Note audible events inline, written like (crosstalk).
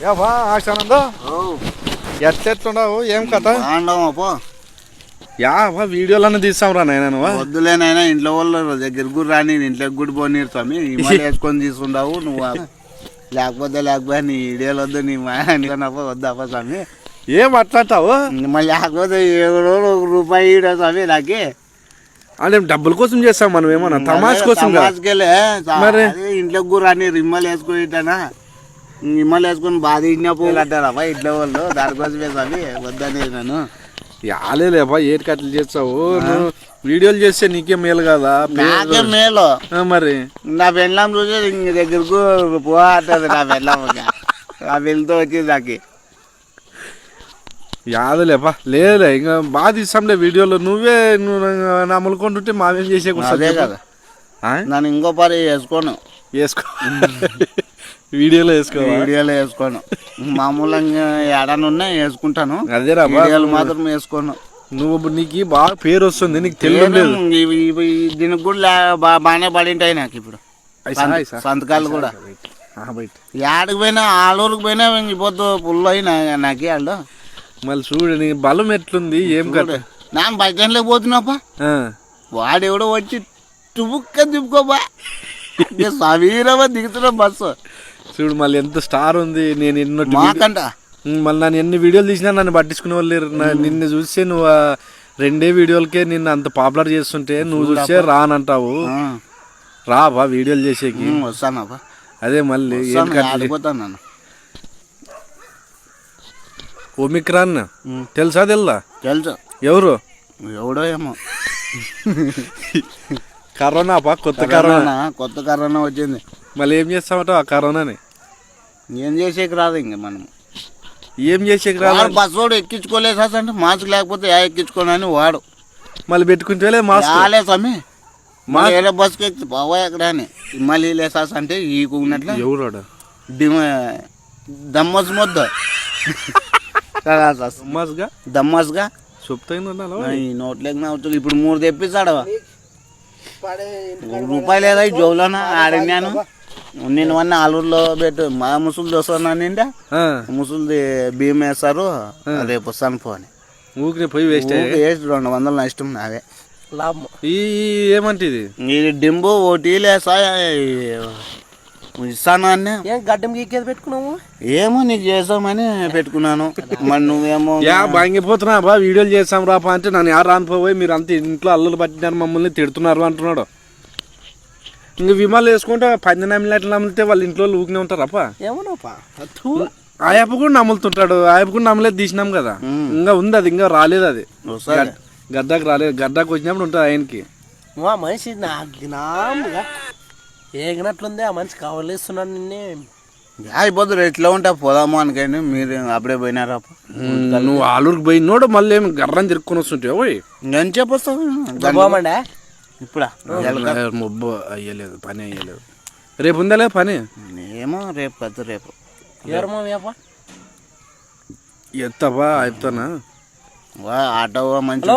ఏవా ఆశానందో ఎట్టెట్లుండవు ఏం కథ? బాగుండవు పో. యావా వీడియోలన్నీ తీసాం రా నాయన నువ్వు వద్దులేనైనా ఇంట్లో వాళ్ళ దగ్గర కూడా రాని ఇంట్లోకి కూడా పోనీరు స్వామి. (laughs) వేసుకొని తీసుకుంటావు నువ్వు లేకపోతే లేకపోతే నీ ఇడియాలు వద్దు నీ మా వద్దాపా స్వామి. ఏం అట్లాంటావు? మళ్ళీ లేకపోతే ఎవరో ఒక రూపాయి ఇడా స్వామి నాకే. అంటే డబ్బుల కోసం చేస్తాం మనం ఏమన్నా తమాష్ కోసం మరి? ఇంట్లోకి కూడా రాని రిమ్మలు వేసుకొని రిమ్మలు వేసుకొని బాధ ఇచ్చిన పూలు అంటారా ఇంట్లో వాళ్ళు దానికోసమే స్వామి వద్దని నన్ను. యాలేలేపా ఏటి కట్లు చేస్తావు? నువ్వు వీడియోలు చేస్తే నీకే మేలు కదా? నాకే మేలు. ఆ, మరి? నా పెళ్ళాం చూసి ఇంక దగ్గరకు పోతుంది నా పెళ్ళాం ఆ వెళ్తూ వచ్చి నాకు. యాదలేపా లేదులే ఇంకా బాగా తీస్తాంలే వీడియోలో. నువ్వే నువ్వు నమ్ములుకుంటుంటే మావేం చేసే కదా. నన్ను ఇంకో పని వేసుకోను వేసుకో వీడియోలో వేసుకో వీడియోలో వేసుకోను. మామూలుగా ఏడానున్నా వేసుకుంటాను. అదేరా బా, వీడియోలు మాత్రం వేసుకోను. నువ్వు నీకు బాగా పేరు వస్తుంది నీకు తెలియదు లేదు. ఇవి- ఇవి- ఇవి దీనికి కూడా బాగానే పడి ఉంటాయి నాకు ఇప్పుడు. సంతకాలు కూడా. ఏడకి పోయినా ఆలూరుకి పోయినా ఇంకపోతు పుల్లు అయినా నాకు వాళ్ళు మళ్ళీ చూడు నీ బలం ఎట్లుంది ఏం నాన్న బస్ స్టాండ్లోకి పోతున్నాపా? వాడెవడో వచ్చి తుబుక్క తిప్పుకోబా (laughs) సమీరమా దిగుతున్నా బస్సు. చూడు మళ్ళీ ఎంత స్టార్ ఉంది. నేను ఎన్నో మాకంట. మళ్ళీ నన్ను ఎన్ని వీడియోలు తీసినా నన్ను పట్టించుకునే వాళ్ళు లేరు. నిన్ను చూస్తే నువ్వు రెండే వీడియోలకే నిన్ను అంత పాపులర్ చేస్తుంటే నువ్వు చూస్తే రానంటావు. ఆ, రా బా వీడియోలు చేసేకి? అదే మళ్ళీ ఒమిక్రాన్ తెలుసా తెల్దా తెలుసు. ఎవరు? ఎవడో ఏమో. కరోనా పా కొత్త కరోనా. కొత్త కరోనా వచ్చింది. మళ్ళీ ఏం చేస్తామంటావు ఆ కరోనాని? ఏం చేసేకి రాదు ఇంక మనం ఏం చేసేకి రాలా వాడు బస్సు వాడు ఎక్కించుకోలేదు అంటే మాస్క్ లేకపోతే యా ఎక్కించుకోనని వాడు. మళ్ళీ పెట్టుకుంటే మాస్క్. రాలే స్వామి. మళ్ళీ వేరే బస్సుకి ఎక్కి బావా ఎక్కడ అని. మళ్ళీ లేసాస్ అంటే ఈ ఉన్నట్లు ఎవరు? డిమ దమ్మస్ ముద్ద. కదా సాస్. మాస్గా దమ్మస్గా? చెప్తాను ఈ నోట్లోకి నవ్వుతుంది ఇప్పుడు మూడు తెప్పిస్తాడు రూపాయలు లేదా ఈ జోబులోన? ఆడినాను నేను వన్న ఆలూరులో పెట్టు మా ముసులు చూస్తున్నా నిండా ముసులు బియ్యం వేస్తారు. రేపు వస్తాను పోని. ఊరికి పోయి వేస్ట్ ఊరికే వేసి రెండు వందలు నష్టం నాదే. లాభం. ఈ ఏమంటే ఇది ఇది డింబు ఓటీ లేసా ఇస్తాను అన్నీ ఏం గడ్డం గీకేది పెట్టుకున్నావు? ఏమో నీకు చేసామని పెట్టుకున్నాను. మరి నువ్వేమో యా బాంగిపోతున్నా బా వీడియోలు చేస్తాం రాపా అంటే నన్ను యారు రానిపోయి మీరు అంత ఇంట్లో అల్లులు పట్టినారు మమ్మల్ని తిడుతున్నారు అంటున్నాడు. ఇంక విమాలు వేసుకుంటే పంది నమ్మిలు ఎట్లా నమ్మితే వాళ్ళ ఇంట్లో ఊకినే ఉంటారప్ప ఏమన్నాపా ఆయప్ప కూడా నమ్ములుతుంటాడు ఆయప్ప కూడా నమ్మలేదు తీసినాం కదా. ఇంకా ఉంది అది ఇంకా రాలేదు అది. గడ్డకు రాలేదు గడ్డకు వచ్చినప్పుడు ఉంటుంది ఆయనకి. మా మనిషి ఏగినట్లుంది ఆ మనిషి కావలేస్తున్నాడు నిన్నే. అయిపోతుంది ఎట్లా ఉంటా పోదాము అనుకోండి మీరు అప్పుడే పోయినారా నువ్వు ఆలూరుకి పోయినోడు మళ్ళీ ఏమి గర్రని తిరుక్కొని వస్తుంటావు ఓయ్. నేను చెప్పొస్తాను పోమండే? ఇప్పుడా? మొబ్బు అయ్యలేదు పని అయ్యలేదు. రేపు ఉందా పని? ఏమో రేపు పెద్ద రేపు. ఎత్తవా అయిపోతానా వా ఆటో మంచి